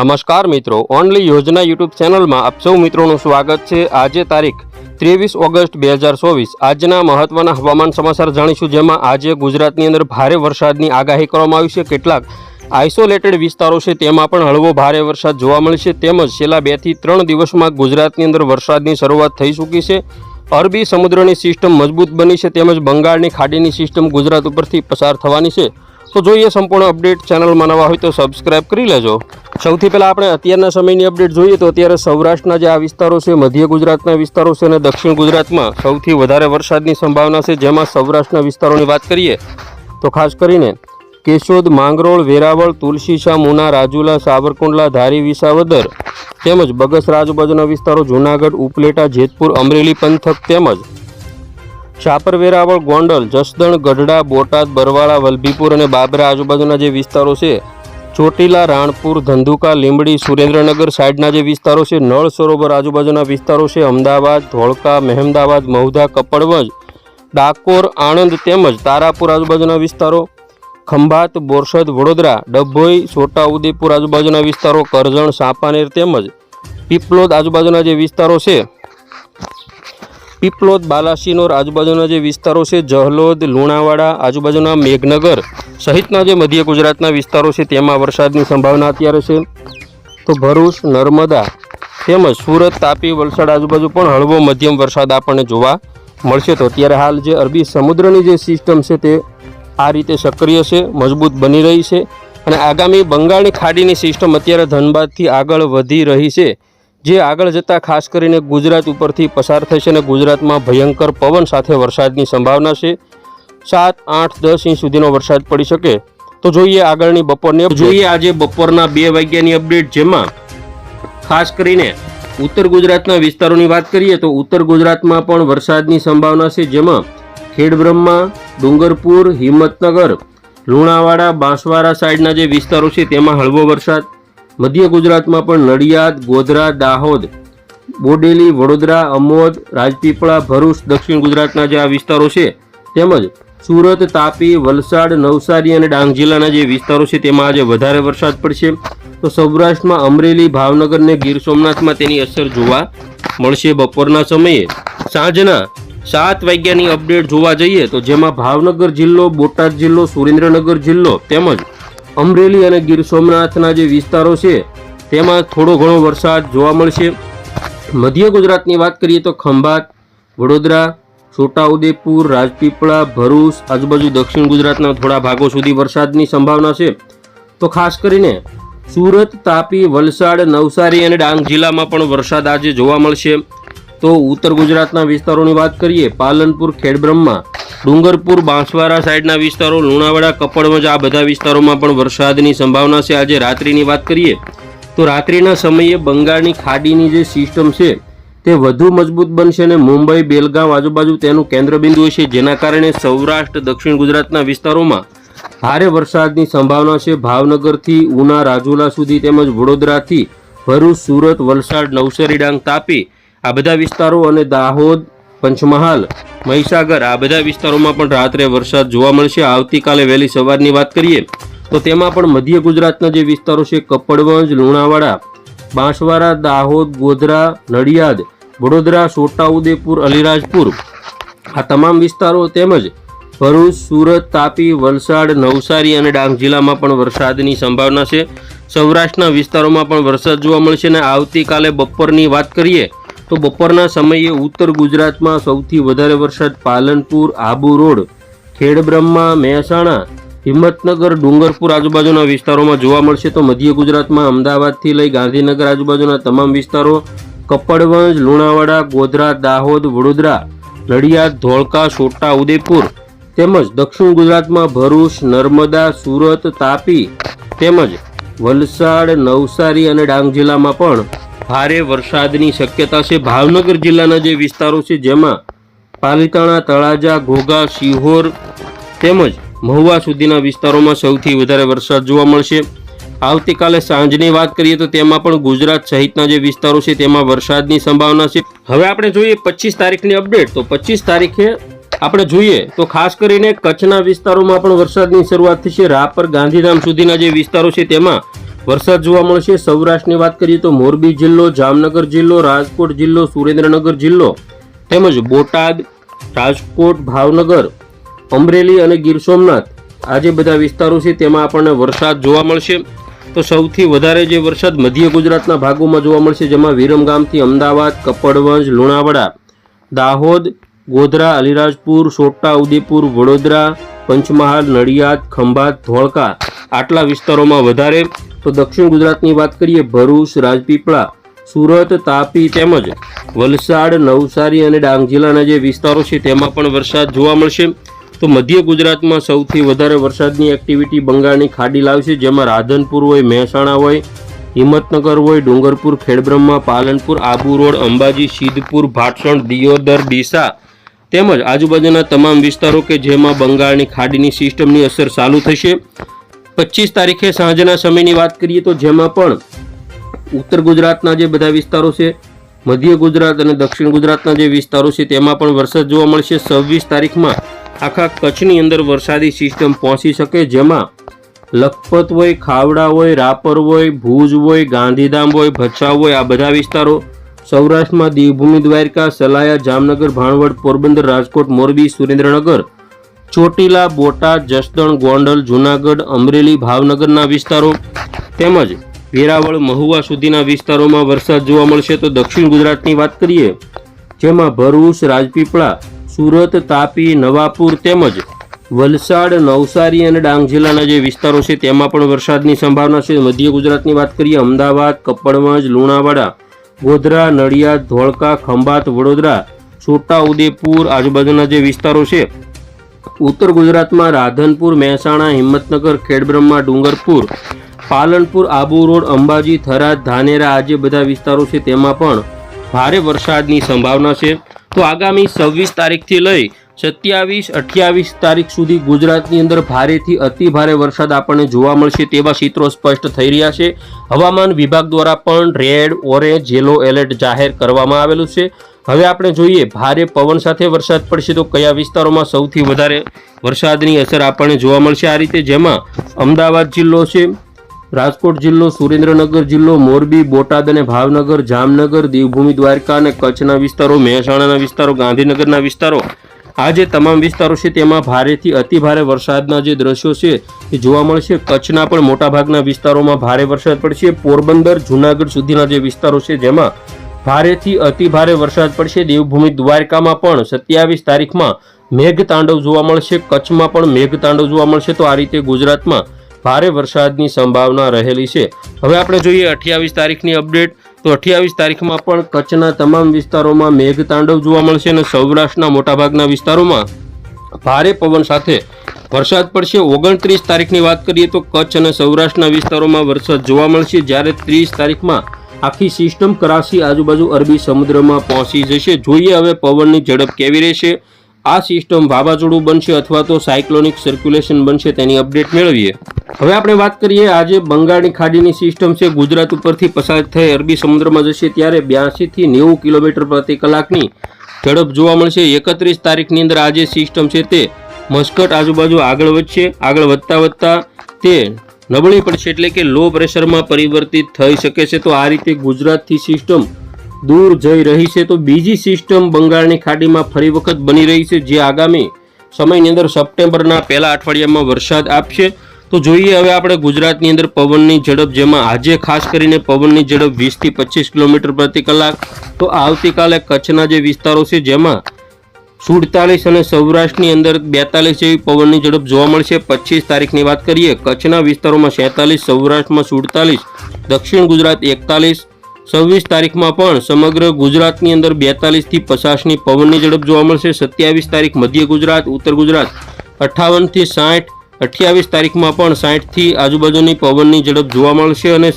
નમસ્કાર મિત્રો, ઓનલી યોજના યુટ્યુબ ચેનલમાં આપ સૌ મિત્રોનું સ્વાગત છે. આજે તારીખ ત્રેવીસ ઓગસ્ટ બે હજાર ચોવીસ. આજના મહત્વના હવામાન સમાચાર જાણીશું, જેમાં આજે ગુજરાતની અંદર ભારે વરસાદની આગાહી કરવામાં આવી છે. કેટલાક આઇસોલેટેડ વિસ્તારો છે, તેમાં પણ હળવો ભારે વરસાદ જોવા મળશે તેમજ છેલ્લા બેથી ત્રણ દિવસમાં ગુજરાતની અંદર વરસાદની શરૂઆત થઈ ચૂકી છે. અરબી સમુદ્રની સિસ્ટમ મજબૂત બની છે, તેમજ બંગાળની ખાડીની સિસ્ટમ ગુજરાત ઉપરથી પસાર થવાની છે. તો જોઈએ સંપૂર્ણ અપડેટ ચેનલમાં નવા હોય તો સબસ્ક્રાઇબ કરી લેજો. સૌથી પહેલાં આપણે અત્યારના સમયની અપડેટ જોઈએ તો અત્યારે સૌરાષ્ટ્રના જે આ વિસ્તારો છે, મધ્ય ગુજરાતના વિસ્તારો છે અને દક્ષિણ ગુજરાતમાં સૌથી વધારે વરસાદની સંભાવના છે, જેમાં સૌરાષ્ટ્રના વિસ્તારોની વાત કરીએ તો ખાસ કરીને કેશોદ, માંગરોળ, વેરાવળ તુલસીશા મુના, રાજુલા, સાવરકુંડલા, ધારી, વિસાવદર તેમજ બગસ આજુબાજુના વિસ્તારો, જૂનાગઢ, ઉપલેટા, જેતપુર, અમરેલી, પંથક તેમજ છાપર, વેરાવળ, ગોંડલ, જસદણ, ગઢડા, બોટાદ, બરવાળા, વલભીપુર અને બાબરા આજુબાજુના જે વિસ્તારો છે ચોટીલા, રાણપુર, ધંધુકા, લીંબડી, સુરેન્દ્રનગર સાઈડના જે વિસ્તારો છે, નળ સરોવર આજુબાજુના વિસ્તારો છે, અમદાવાદ, ધોળકા, મહેમદાવાદ, મહુધા, કપડવંજ, ડાકોર, આણંદ તેમજ તારાપુર આજુબાજુના વિસ્તારો, ખંભાત, બોરસદ, વડોદરા, ડભોઈ, છોટાઉદેપુર આજુબાજુના વિસ્તારો, કરજણ, સાપાનેર તેમજ પીપલોદ આજુબાજુના જે વિસ્તારો છે પીપલોદ, બાલાસિનોર આજુબાજુના જે વિસ્તારો છે, જહલોદ, લુણાવાડા, આજુબાજુના મેઘનગર સહિતના જે મધ્ય ગુજરાતના વિસ્તારો છે, તેમાં વરસાદની સંભાવના અત્યારે છે. તો ભરૂચ, નર્મદા તેમજ સુરત, તાપી, વલસાડ આજુબાજુ પણ હળવો મધ્યમ વરસાદ આપણને જોવા મળશે. તો અત્યારે હાલ જે અરબી સમુદ્રની જે સિસ્ટમ છે, તે આ રીતે સક્રિય છે, મજબૂત બની રહી છે અને આગામી બંગાળની ખાડીની સિસ્ટમ અત્યારે ધનબાદથી આગળ વધી રહી છે. જે આગળ જતાં ખાસ કરીને ગુજરાત ઉપરથી પસાર થશે અને ગુજરાતમાં ભયંકર પવન સાથે વરસાદની સંભાવના છે. સાત, આઠ, દસ ઇંચ સુધીનો વરસાદ પડી શકે. તો જોઈએ આગળની બપોરની જોઈએ આજે બપોરના બે વાગ્યાની અપડેટ જેમાં ખાસ કરીને ઉત્તર ગુજરાતના વિસ્તારોની વાત કરીએ તો ઉત્તર ગુજરાતમાં પણ વરસાદની સંભાવના છે જેમાં ખેડબ્રહ્મા, ડુંગરપુર, હિંમતનગર, લુણાવાડા, બાંસવાડા સાઈડના જે વિસ્તારો છે તેમાં હળવો વરસાદ મધ્ય ગુજરાતમાં પણ નડિયાદ, ગોધરા, દાહોદ, બોડેલી, વડોદરા, અમોદ, રાજપીપળા, ભરૂચ, દક્ષિણ ગુજરાતના જે આ વિસ્તારો છે, તેમજ સુરત, તાપી, વલસાડ, નવસારી અને ડાંગ જિલ્લાના જે વિસ્તારો છે, તેમાં આજે વધારે વરસાદ પડશે. તો સૌરાષ્ટ્રમાં અમરેલી, ભાવનગર ને ગીર સોમનાથમાં તેની અસર જોવા મળશે. બપોરના સમયે સાંજના સાત વાગ્યાની અપડેટ જોવા જઈએ તો જેમાં ભાવનગર જિલ્લો, બોટાદ જિલ્લો, સુરેન્દ્રનગર જિલ્લો તેમજ અમરેલી અને ગીર સોમનાથના જે વિસ્તારો છે, તેમાં થોડો ઘણો વરસાદ જોવા મળશે. મધ્ય ગુજરાતની વાત કરીએ તો ખંભાત, વડોદરા, છોટાઉદેપુર, રાજપીપળા, ભરૂચ, આજુબાજુ દક્ષિણ ગુજરાતના થોડા ભાગો સુધી વરસાદની સંભાવના છે. તો ખાસ કરીને સુરત, તાપી, વલસાડ, નવસારી અને ડાંગ જિલ્લામાં પણ વરસાદ આજે જોવા મળશે. તો ઉત્તર ગુજરાતના વિસ્તારોની વાત કરીએ, પાલનપુર, ખેડબ્રહ્મા ડુંગરપુર બાંસવાડા સાઈડના વિસ્તારો, લુણાવાડા, કપડવંજ આ બધા વિસ્તારોમાં પણ વરસાદની સંભાવના છે. આજે રાત્રિની વાત કરીએ તો રાત્રિના સમયે બંગાળની ખાડીની જે સિસ્ટમ છે તે વધુ મજબૂત બનશે અને મુંબઈ, બેલગામ આજુબાજુ તેનું કેન્દ્રબિંદુ હશે. જેના કારણે સૌરાષ્ટ્ર, દક્ષિણ ગુજરાતના વિસ્તારોમાં ભારે વરસાદની સંભાવના છે. ભાવનગરથી ઉના, રાજુલા સુધી તેમજ વડોદરાથી ભરૂચ, સુરત, વલસાડ, નવસારી, ડાંગ, તાપી આ બધા વિસ્તારો અને દાહોદ પંચમહાલ, મહીસાગર, આ બધા વિસ્તારોમાં પણ રાત્રે વરસાદ જોવા મળશે. આવતીકાલે વહેલી સવારની વાત કરીએ, તો તેમાં પણ મધ્ય ગુજરાતના જે વિસ્તારો છે, કપડવંજ, લુણાવાડા, બાંસવાડા, દાહોદ, ગોધરા, નડિયાદ, વડોદરા, છોટાઉદેપુર, અલીરાજપુર, આ તમામ વિસ્તારો તેમજ ભરૂચ, સુરત, તાપી, વલસાડ, નવસારી અને ડાંગ જિલ્લામાં પણ વરસાદની સંભાવના છે. સૌરાષ્ટ્રના વિસ્તારોમાં પણ વરસાદ જોવા મળશે અને આવતીકાલે બપોરની વાત કરીએ તો બપોરના સમયે ઉત્તર ગુજરાતમાં સૌથી વધારે વરસાદ પાલનપુર, આબુ રોડ, ખેડબ્રહ્મા, મહેસાણા, હિંમતનગર, ડુંગરપુર આજુબાજુના વિસ્તારોમાં જોવા મળશે તો મધ્ય ગુજરાતમાં અમદાવાદથી લઈ ગાંધીનગર આજુબાજુના તમામ વિસ્તારો, કપડવંજ, લુણાવાડા, ગોધરા, દાહોદ, વડોદરા, નડિયાદ, ધોળકા છોટા ઉદેપુર તેમજ દક્ષિણ ગુજરાતમાં ભરૂચ, નર્મદા, સુરત, તાપી તેમજ વલસાડ, નવસારી અને ડાંગ જિલ્લામાં પણ ભારે વરસાદની શક્યતા છે. ભાવનગર જિલ્લાના જે વિસ્તારો છે, જેમાં પાલીતાણા, તળાજા, ઘોઘા, શિહોર તેમજ મહુવા સુધીના વિસ્તારોમાં સૌથી વધારે વરસાદ જોવા મળશે. આવતીકાલે સાંજની વાત કરીએ તો તેમાં પણ ગુજરાત સહિતના જે વિસ્તારો છે, તેમાં વરસાદની સંભાવના છે. હવે આપણે જોઈએ પચીસ તારીખની અપડેટ. તો પચીસ તારીખે આપણે જોઈએ તો ખાસ કરીને કચ્છના વિસ્તારોમાં પણ વરસાદની શરૂઆત થશે રાપર, ગાંધીધામ સુધીના જે વિસ્તારો છે, તેમાં વરસાદ જોવા મળશે. સૌરાષ્ટ્રની વાત કરીએ તો મોરબી જિલ્લો, જામનગર જિલ્લો, રાજકોટ જિલ્લો, સુરેન્દ્રનગર જિલ્લો તેમજ બોટાદ, રાજકોટ, ભાવનગર, અમરેલી અને ગીર સોમનાથ આ જે બધા વિસ્તારો છે તેમાં આપણને વરસાદ જોવા મળશે. તો સૌથી વધારે જે વરસાદ મધ્ય ગુજરાતના ભાગોમાં જોવા મળશે જેમાં વિરમગામથી અમદાવાદ, કપડવંજ, લુણાવાડા, દાહોદ, ગોધરા, અલીરાજપુર છોટા ઉદેપુર વડોદરા, પંચમહાલ, નડિયાદ, ખંભાત, ધોળકા આટલા વિસ્તારોમાં વધારે તો દક્ષિણ ગુજરાતની વાત કરીએ, ભરૂચ, રાજપીપળા, સુરત, તાપી તેમજ વલસાડ, નવસારી અને ડાંગ જિલ્લાના જે વિસ્તારો છે, તેમાં પણ વરસાદ જોવા મળશે. તો મધ્ય ગુજરાતમાં સૌથી વધારે વરસાદની એક્ટિવિટી બંગાળની ખાડી લાવશે જેમાં રાધનપુર હોય, મહેસાણા હોય, હિંમતનગર હોય, ડુંગરપુર, ખેડબ્રહ્મા, પાલનપુર, આબુ રોડ, અંબાજી સિદ્ધપુર ભાટસણ, દિયોદર, ડીસા તેમજ આજુબાજુના તમામ વિસ્તારો કે જેમાં બંગાળની ખાડીની સિસ્ટમની અસર ચાલુ થશે. પચીસ તારીખે સાંજના સમયની વાત કરીએ તો જેમાં પણ ઉત્તર ગુજરાતના જે બધા વિસ્તારો છે, મધ્ય ગુજરાત અને દક્ષિણ ગુજરાતના જે વિસ્તારો છે, તેમાં પણ વરસાદ જોવા મળશે. છવ્વીસ તારીખમાં આખા કચ્છની અંદર વરસાદી સિસ્ટમ પહોંચી શકે, જેમાં લખપત હોય, ખાવડા હોય, રાપર હોય, ભુજ હોય, ગાંધીધામ હોય, ભચાઉ હોય, આ બધા વિસ્તારો સૌરાષ્ટ્રમાં દેવભૂમિ દ્વારકા, સલાયા, જામનગર, ભાણવડ, પોરબંદર, રાજકોટ, મોરબી, સુરેન્દ્રનગર ચોટીલા, બોટાદ, જસદણ, ગોંડલ, જુનાગઢ, અમરેલી, ભાવનગરના વિસ્તારો તેમજ વેરાવળ, મહુવા સુધીના વિસ્તારોમાં વરસાદ જોવા મળશે તો દક્ષિણ ગુજરાતની વાત કરીએ, જેમાં ભરૂચ, રાજપીપળા, સુરત, તાપી, નવાપુર તેમજ વલસાડ, નવસારી અને ડાંગ જિલ્લાના જે વિસ્તારો છે તેમાં પણ વરસાદની સંભાવના છે. મધ્ય ગુજરાતની વાત કરીએ, અમદાવાદ, કપડવંજ, લુણાવાડા, ગોધરા, નડિયાદ, ધોળકા, ખંભાત, વડોદરા, છોટા ઉદેપુર આજુબાજુના જે વિસ્તારો છે ઉત્તર ગુજરાતમાં રાધનપુર, મહેસાણા, હિંમતનગર, ખેડબ્રહ્મા, ડુંગરપુર, પાલનપુર, આબુ રોડ, અંબાજી, થરાદ, ધાનેરા આ જે બધા વિસ્તારો છે. તેમાં પણ ભારે વરસાદની સંભાવના છે. તો આગામી છવ્વીસ તારીખથી લઈ સત્યાવીસ, અઠ્યાવીસ તારીખ સુધી ગુજરાતની અંદર ભારેથી અતિ ભારે વરસાદ આપણને જોવા મળશે તેવા ચિત્રો સ્પષ્ટ થઈ રહ્યા છે. હવામાન વિભાગ દ્વારા પણ રેડ, ઓરેન્જ, યેલો એલર્ટ જાહેર કરવામાં આવેલું છે. હવે આપણે જોઈએ, ભારે પવન સાથે વરસાદ પડશે તો કયા વિસ્તારોમાં સૌથી વધારે વરસાદની અસર આપણને જોવા મળશે? આ રીતે જેમાં અમદાવાદ જિલ્લો છે, રાજકોટ જિલ્લો, સુરેન્દ્રનગર જિલ્લો, મોરબી, બોટાદ અને ભાવનગર, જામનગર, દેવભૂમિ, દ્વારકા અને કચ્છના વિસ્તારો, મહેસાણાના વિસ્તારો, ગાંધીનગરના વિસ્તારો આ જે તમામ વિસ્તારો છે, તેમાં ભારેથી અતિ ભારે વરસાદના જે દ્રશ્યો છે, એ જોવા મળશે. કચ્છના પણ મોટાભાગના વિસ્તારોમાં ભારે વરસાદ પડશે. પોરબંદર, જુનાગઢ સુધીના જે વિસ્તારો છે, જેમાં ભારેથી અતિ ભારે વરસાદ પડશે. દેવભૂમિ દ્વારકામાં પણ સત્યાવીસ તારીખમાં મેઘ તાંડવ જોવા મળશે. કચ્છમાં પણ મેઘ તાંડવ જોવા મળશે. તો આ રીતે ગુજરાતમાં ભારે વરસાદની સંભાવના રહેલી છે. હવે આપણે જોઈએ અઠ્યાવીસ તારીખની અપડેટ. તો અઠ્યાવીસ તારીખમાં પણ કચ્છના તમામ વિસ્તારોમાં મેઘ તાંડવ જોવા મળશે અને સૌરાષ્ટ્રના મોટાભાગના વિસ્તારોમાં ભારે પવન સાથે વરસાદ પડશે. ઓગણત્રીસ તારીખની વાત કરીએ તો કચ્છ અને સૌરાષ્ટ્રના વિસ્તારોમાં વરસાદ જોવા મળશે. જ્યારે ત્રીસ તારીખમાં આખી સિસ્ટમ કરાશી આજુબાજુ અરબી સમુદ્રમાં પહોંચી જશે. જોઈએ હવે પવનની ઝડપ કેવી રહેશે. આ સિસ્ટમ વાવાઝોડું બનશે અથવા તો સાયક્લોનિક સર્ક્યુલેશન બનશે તેની અપડેટ મેળવીએ. હવે આપણે વાત કરીએ આજે બંગાળની ખાડીની સિસ્ટમ છે. ગુજરાત ઉપરથી પસાર થઈ અરબી સમુદ્રમાં જશે ત્યારે બ્યાસીથી નેવું કિલોમીટર પ્રતિ કલાકની ઝડપ જોવા મળશે. એકત્રીસ તારીખની અંદર આ જે સિસ્ટમ છે તે મસ્કટ આજુબાજુ આગળ વધશે. આગળ વધતા વધતા તે નબળી પડશે એટલે કે લો પ્રેશરમાં પરિવર્તિત થઈ શકે છે. તો આ રીતે ગુજરાતથી સિસ્ટમ દૂર જઈ રહી છે તો બીજી સિસ્ટમ બંગાળની ખાડીમાં ફરી વખત બની રહી છે. જે આગામી સમયની અંદર સપ્ટેમ્બરના પહેલા અઠવાડિયામાં વરસાદ આપશે. તો જોઈએ હવે આપણે ગુજરાતની અંદર પવનની ઝડપ, જેમાં આજે ખાસ કરીને પવનની ઝડપ વીસથી પચીસ કિલોમીટર પ્રતિ કલાક. તો આવતીકાલે કચ્છના જે વિસ્તારો છે, જેમાં સુડતાલીસ અને સૌરાષ્ટ્રની અંદર બેતાલીસ જેવી પવનની ઝડપ જોવા મળશે. પચીસ તારીખની વાત કરીએ, કચ્છના વિસ્તારોમાં સેતાલીસ, સૌરાષ્ટ્રમાં સુડતાલીસ, દક્ષિણ ગુજરાત એકતાલીસ છવ્વીસ તારીખમાં પણ સમગ્ર ગુજરાતની અંદર બેતાલીસથી પચાસની પવનની ઝડપ જોવા મળશે. સત્યાવીસ તારીખ મધ્ય ગુજરાત, ઉત્તર ગુજરાત, અઠ્ઠાવનથી સાઠ, અઠ્યાવીસ તારીખમાં પણ સાઠથી આજુબાજુની પવનની ઝડપ જોવા મળશે અને